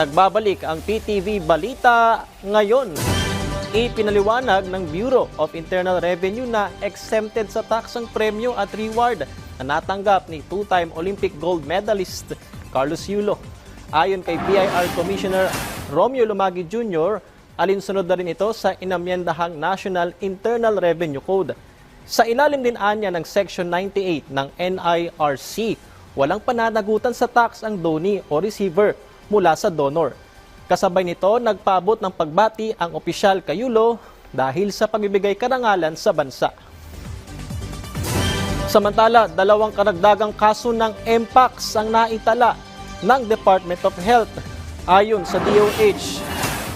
Nagbabalik ang PTV Balita ngayon. Ipinaliwanag ng Bureau of Internal Revenue na exempted sa tax ang premyo at reward na natanggap ni two-time Olympic gold medalist Carlos Yulo. Ayon kay BIR Commissioner Romeo Lumagi Jr., alinsunod na rin ito sa inamyendahang National Internal Revenue Code. Sa ilalim din anya ng Section 98 ng NIRC, walang pananagutan sa tax ang donee o receiver mula sa donor. Kasabay nito, nagpaabot ng pagbati ang opisyal Kayulo dahil sa pagbibigay karangalan sa bansa. Samantala, dalawang karagdagang kaso ng MPAX ang naitala ng Department of Health. Ayon sa DOH,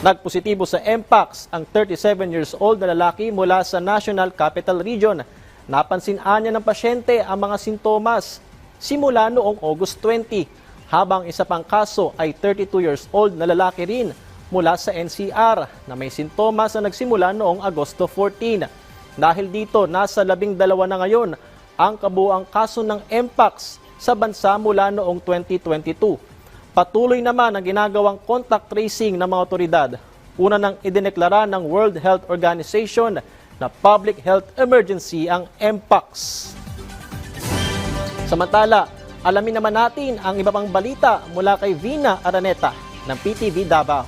nagpositibo sa MPAX ang 37 years old na lalaki mula sa National Capital Region. Napansin anya ng pasyente ang mga sintomas simula noong August 20, habang isa pang kaso ay 32 years old na lalaki rin mula sa NCR na may sintomas na nagsimula noong Agosto 14. Dahil dito, nasa labing dalawa na ngayon ang kabuang kaso ng MPAX sa bansa mula noong 2022. Patuloy naman ang ginagawang contact tracing ng mga otoridad. Una nang idineklara ng World Health Organization na public health emergency ang MPAX. Samantala, alamin naman natin ang iba pang balita mula kay Vina Araneta ng PTV Davao.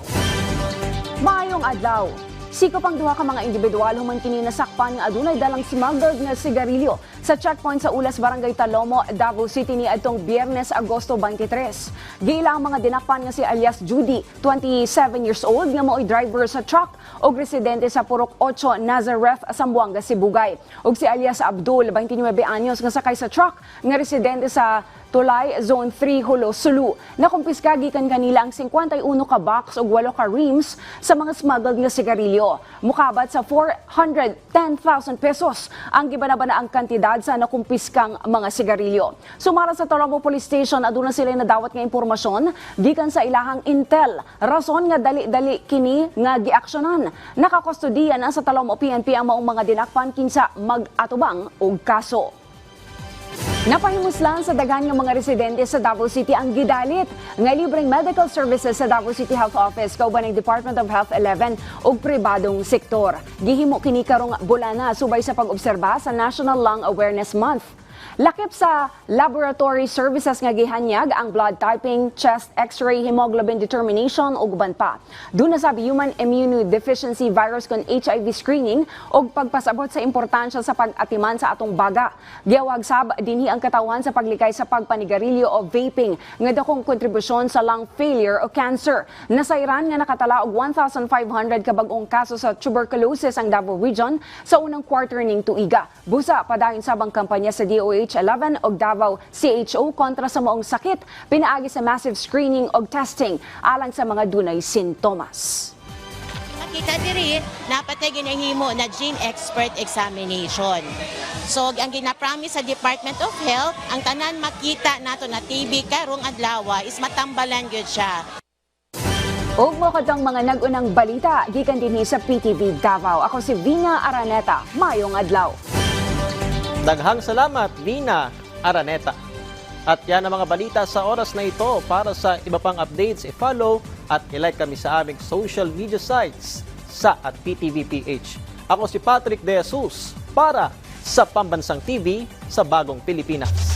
Maayong adlaw. Sikop ang duha ka mga individual human kini nasakpan nga adunay dalang smuggled nga sigarilyo sa checkpoint sa Ulas Barangay Talomo, Davao City ni adtong Biyernes, Agosto 23. Giila ang mga dinakpan nga si alias Judy, 27 years old nga mao'y driver sa truck ug residente sa Purok 8 Nazareth, Sambuanga, Sibugay. Ug si alias Abdul, 29 anyos nga sakay sa truck nga residente sa Tulay, Zone 3, Hulo, Sulu. Nakumpiska gikan kanila ang 51 ka box ug 8 ka rims sa mga smuggled nga sigarilyo. Mukabat sa 410,000 pesos ang gibanabana ang kantidad sa nakumpiskang mga sigarilyo. Sumara sa Tolomo Police Station, aduna sila nadawat nga impormasyon gikan sa ilahang intel. Rason nga dali-dali kini nga giaksyonan. Nakakustodiya na sa Tolomo PNP ang maong mga dinakpan kinsa mag-atubang og kaso. Napahimuslan sa daghan ng mga residente sa Davao City ang gidalit nga libreng medical services sa Davao City Health Office kauban ng Department of Health 11 ug pribadong sektor. Gihimo kini karong bulana subay sa pag-obserba sa National Lung Awareness Month. Lakip sa laboratory services nga gihanyag ang blood typing, chest x-ray, hemoglobin determination ug uban pa. Doon na sabi human immunodeficiency virus kon HIV screening ug pagpasabot sa importansya sa pag-atiman sa atong baga. Giyawag sab dinhi ang katawhan sa paglikay sa pagpanigarilyo o vaping nga dakong kontribusyon sa lung failure o cancer. Nasayran nga nakatala og 1,500 ka bag-ong kaso sa tuberculosis ang Davao Region sa unang quarter ning tuiga. Busa padayon sabang kampanya sa DOH 11 og Davao CHO kontra sa maong sakit pinaagi sa massive screening og testing alang sa mga dunay sintomas. Nakita diri, napatay ginahimo na gene expert examination. So, ang ginapromise sa Department of Health, ang tanan makita nato na TB karong adlaw is matambalan gyud siya. Ug mo kadtong mga nag-unang balita gikan dinhi sa PTV Davao. Ako si Vina Araneta. Mayong adlaw. Daghang salamat, Vina Araneta. At yan ang mga balita sa oras na ito. Para sa iba pang updates, i-follow at i-like kami sa aming social media sites sa at PTVPH. Ako si Patrick De Jesus para sa Pambansang TV sa Bagong Pilipinas.